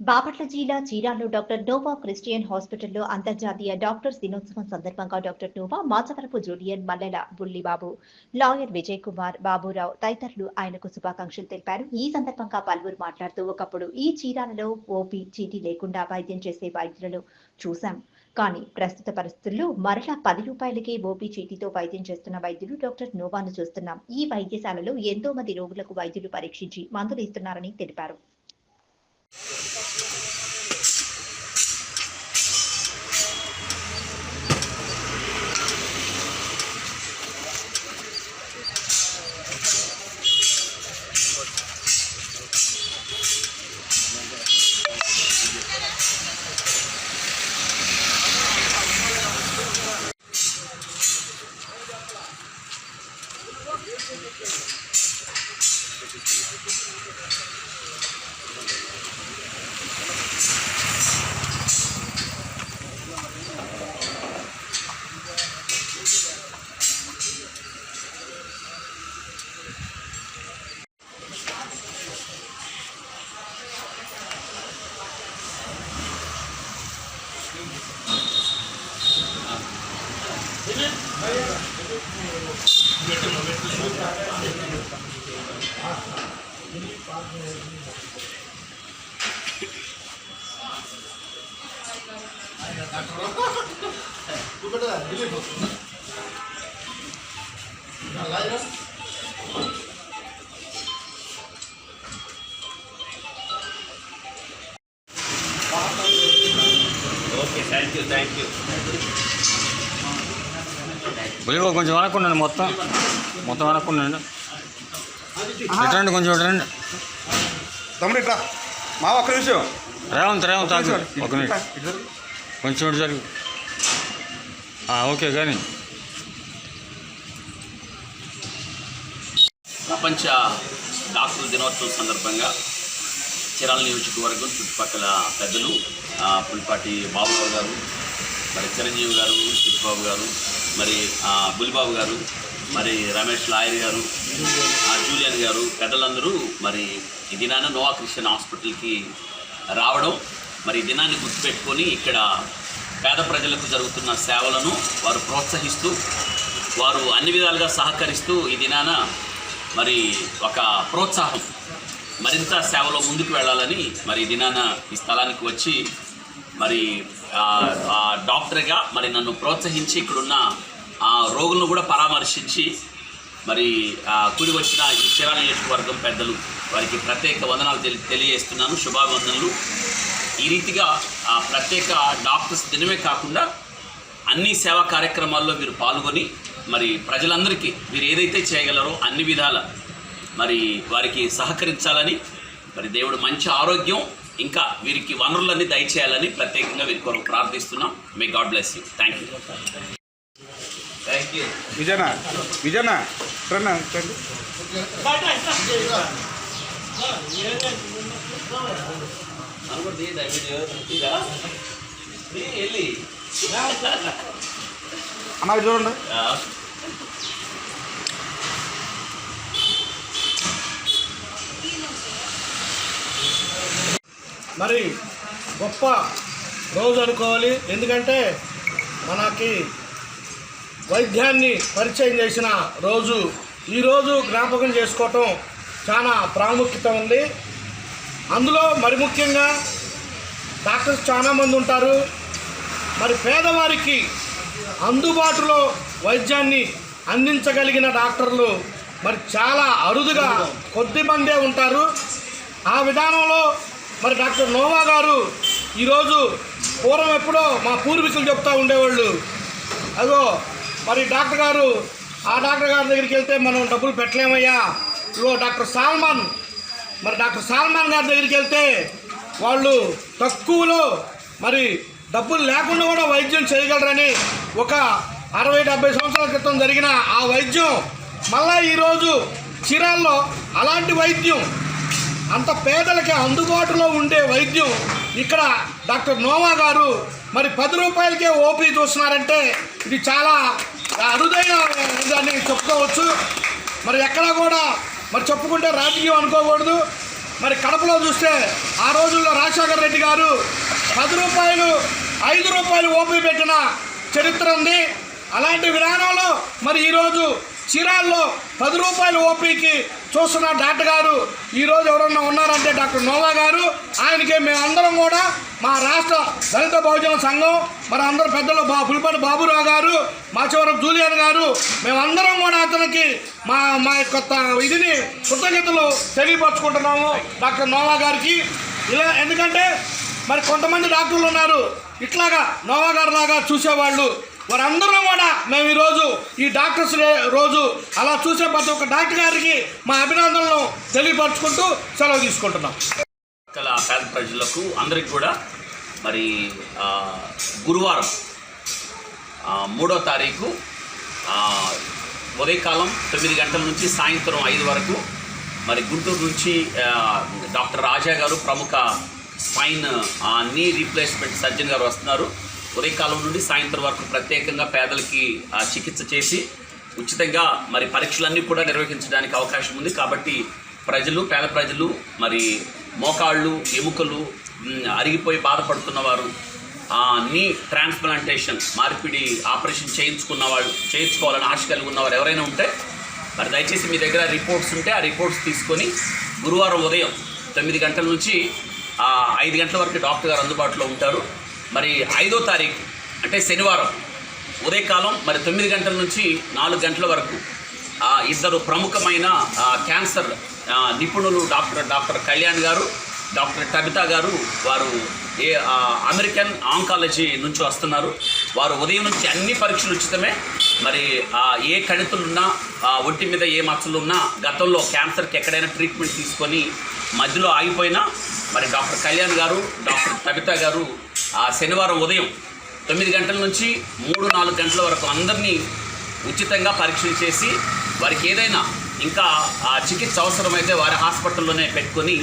బాపట్ల జిల్లా చీరాల్లో doctor Noah Christian హాస్పిటల్లో అంతర్జాతీయ డాక్టర్స్ దినోత్సవం సందర్భంగా doctor Nova Machavarapu junior Mallela Bullibabu lawyer Vijay Kumar Baburao తదితరులు ఆయనకు శుభాకాంక్షలు తెలిపారు. ఈ సందర్భంగా పలువురు మాట్లాడుతూ ఒకప్పుడు ఈ చీరాలలో ఓపీ చీటీ లేకుండా వైద్యం చేసే వైద్యులను చూశాం. కానీ ప్రస్తుత పరిస్థితుల్లో మరలా పది రూపాయలకే ఓపీ చీటీతో వైద్యం చేస్తున్న వైద్యులు డాక్టర్ నోవాను చూస్తున్నాం. ఈ వైద్యశాలలో ఎంతో మంది రోగులకు వైద్యులు పరీక్షించి మందులు ఇస్తున్నారని తెలిపారు. Okay thank you thank you బులిగో కొంచెం వెనక్కుండండి మొత్తం మొత్తం వెనక్కుండండి ఇటండి కొంచెం ఇటండి తమ్ముడు ఇట్లా. మా ఒక్క నిమిషం. రేవంత్ రేవంత్ ఒక నిమిషం. కొంచెం ఇటు జరుగు. ఆ, ఓకే కానీ. ప్రపంచ డాక్టర్ల దినోత్సవం సందర్భంగా చిరాల నియోజకవర్గం చుట్టుపక్కల పెద్దలు ఆ, పులిపాటి బాబురావు గారు మరి చిరంజీవి గారు చిట్టుబాబు గారు మరి ఆ, బులిబాబు గారు మరి రమేష్ లాయర్ గారు జూలియన్ గారు పెద్దలందరూ మరి ఈ దినాన నోవా క్రిస్టియన్ హాస్పిటల్కి రావడం మరి ఈ దినాన్ని గుర్తుపెట్టుకొని ఇక్కడ పేద ప్రజలకు జరుగుతున్న సేవలను వారు ప్రోత్సహిస్తూ వారు అన్ని విధాలుగా సహకరిస్తూ ఈ దినాన మరి ఒక ప్రోత్సాహం మరింత సేవలో ముందుకు వెళ్ళాలని మరి దినాన ఈ స్థలానికి వచ్చి మరి డాక్టర్గా మరి నన్ను ప్రోత్సహించి ఇక్కడున్న ఆ రోగులను కూడా పరామర్శించి మరి కూడి వచ్చిన ఈ చీరాల నియోజకవర్గం పెద్దలు వారికి ప్రత్యేక వందనాలు తెలి తెలియజేస్తున్నాను. శుభాభివందనలు. ఈ రీతిగా ఆ ప్రత్యేక డాక్టర్స్ దినమే కాకుండా అన్ని సేవా కార్యక్రమాల్లో మీరు పాల్గొని మరి ప్రజలందరికీ మీరు ఏదైతే చేయగలరో అన్ని విధాల మరి వారికి సహకరించాలని మరి దేవుడు మంచి ఆరోగ్యం ఇంకా వీరికి వనరులన్నీ దయచేయాలని ప్రత్యేకంగా వీరి కొరకు ప్రార్థిస్తున్నాం. May God bless you thank you విజయనా? విజయనా? ఇట్రండి వెళ్ళి అన్న చూడండి. మరి గొప్ప రోజు అనుకోవాలి. ఎందుకంటే మనకి వైద్యాన్ని పరిచయం చేసిన రోజు ఈరోజు జ్ఞాపకం చేసుకోవటం చాలా ప్రాముఖ్యత ఉంది. అందులో మరి ముఖ్యంగా డాక్టర్స్ చాలామంది ఉంటారు. మరి పేదవారికి అందుబాటులో వైద్యాన్ని అందించగలిగిన డాక్టర్లు మరి చాలా అరుదుగా కొద్ది మందే ఉంటారు. ఆ విధానంలో మరి డాక్టర్ నోవా గారు ఈరోజు పూర్వం ఎప్పుడో మా పూర్వీకులు చెప్తూ ఉండేవాళ్ళు. అదో మరి డాక్టర్ గారు ఆ డాక్టర్ గారి దగ్గరికి వెళ్తే మనం డబ్బులు పెట్టలేమయ్యా. ఇవో డాక్టర్ సాల్మాన్. మరి డాక్టర్ సాల్మాన్ గారి దగ్గరికి వెళ్తే వాళ్ళు తక్కువలో మరి డబ్బులు లేకుండా కూడా వైద్యం చేయగలరని ఒక అరవై డెబ్బై సంవత్సరాల క్రితం జరిగిన ఆ వైద్యం మళ్ళా ఈరోజు చీరాల్లో అలాంటి వైద్యం అంత పేదలకి అందుబాటులో ఉండే వైద్యం ఇక్కడ డాక్టర్ నోవా గారు మరి పది రూపాయలకే ఓపీ చూస్తున్నారంటే ఇది చాలా అరుదైన దాన్ని చెప్పుకోవచ్చు. మరి ఎక్కడా కూడా మరి చెప్పుకుంటే రాజకీయం అనుకోకూడదు. మరి కడపలో చూస్తే ఆ రోజుల్లో రాజశేఖర రెడ్డి గారు పది రూపాయలు ఐదు రూపాయలు ఓపీ పెట్టిన చరిత్ర ఉంది. అలాంటి విధానంలో మరి ఈరోజు చీరాల్లో పది రూపాయలు ఓపీకి చూస్తున్న డాక్టర్ గారు ఈరోజు ఎవరన్నా ఉన్నారంటే డాక్టర్ నోవా గారు ఆయనకి మేమందరం కూడా మా రాష్ట్ర దళిత బహుజన సంఘం మరి అందరు పెద్దలు బా పులిపాటి బాబురావు గారు మాచవరం జూలియన్ గారు మేమందరం కూడా అతనికి మా మా యొక్క ఇదిని కృతజ్ఞతలు తెలియపరచుకుంటున్నాము డాక్టర్ నోవా గారికి. ఇలా ఎందుకంటే మరి కొంతమంది డాక్టర్లు ఉన్నారు ఇట్లాగా నోవా గారు లాగా చూసేవాళ్ళు. వారందరూ కూడా మేము ఈరోజు ఈ డాక్టర్స్ రోజు అలా చూసే ప్రతి ఒక్క డాక్టర్ గారికి మా అభినందనలు తెలియపరచుకుంటూ సెలవు తీసుకుంటున్నాం. పక్కల పేద ప్రజలకు అందరికి కూడా మరి గురువారం మూడో తారీఖు ఉదయకాలం తొమ్మిది గంటల నుంచి సాయంత్రం ఐదు వరకు మరి గుంటూరు నుంచి డాక్టర్ రాజా గారు ప్రముఖ స్పైన్ నీ రీప్లేస్మెంట్ సర్జన్ గారు వస్తున్నారు. ఉదయకాలం నుండి సాయంత్రం వరకు ప్రత్యేకంగా పేదలకి చికిత్స చేసి ఉచితంగా మరి పరీక్షలన్నీ కూడా నిర్వహించడానికి అవకాశం ఉంది. కాబట్టి ప్రజలు పేద ప్రజలు మరి మోకాళ్ళు ఎముకలు అరిగిపోయి బాధపడుతున్న వారు నీ ట్రాన్స్ప్లాంటేషన్ మార్పిడి ఆపరేషన్ చేయించుకున్న వాళ్ళు చేయించుకోవాలని ఆశ కలిగి ఉన్నవారు ఎవరైనా ఉంటే మరి దయచేసి మీ దగ్గర రిపోర్ట్స్ ఉంటే ఆ రిపోర్ట్స్ తీసుకొని గురువారం ఉదయం తొమ్మిది గంటల నుంచి ఐదు గంటల వరకు డాక్టర్ గారు అందుబాటులో ఉంటారు. మరి ఐదో తారీఖు అంటే శనివారం ఉదయకాలం మరి తొమ్మిది గంటల నుంచి నాలుగు గంటల వరకు ఇద్దరు ప్రముఖమైన క్యాన్సర్ నిపుణులు డాక్టర్ డాక్టర్ కళ్యాణ్ గారు డాక్టర్ కవిత గారు వారు ఏ అమెరికన్ ఆంకాలజీ నుంచి వస్తున్నారు. వారు ఉదయం నుంచి అన్ని పరీక్షలు ఉచితమే. మరి ఏ కణితులున్నా ఒంటి మీద ఏ మచ్చలున్నా గతంలో క్యాన్సర్కి ఎక్కడైనా ట్రీట్మెంట్ తీసుకొని మధ్యలో ఆగిపోయినా మరి డాక్టర్ కళ్యాణ్ గారు డాక్టర్ కవిత గారు ఆ శనివారం ఉదయం తొమ్మిది గంటల నుంచి మూడు నాలుగు గంటల వరకు అందరినీ ఉచితంగా పరీక్షలు చేసి వారికి ఏదైనా ఇంకా ఆ చికిత్స అవసరమైతే వారి హాస్పిటల్లోనే పెట్టుకొని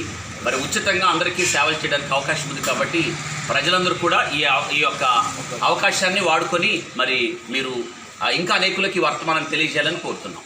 మరి ఉచితంగా అందరికీ సేవలు చేయడానికి అవకాశం ఉంది కాబట్టి ప్రజలందరూ కూడా ఈ ఈ యొక్క అవకాశాన్ని వాడుకొని మరి మీరు ఇంకా అనేకులకి వర్తమానం తెలియజేయాలని కోరుతున్నాం.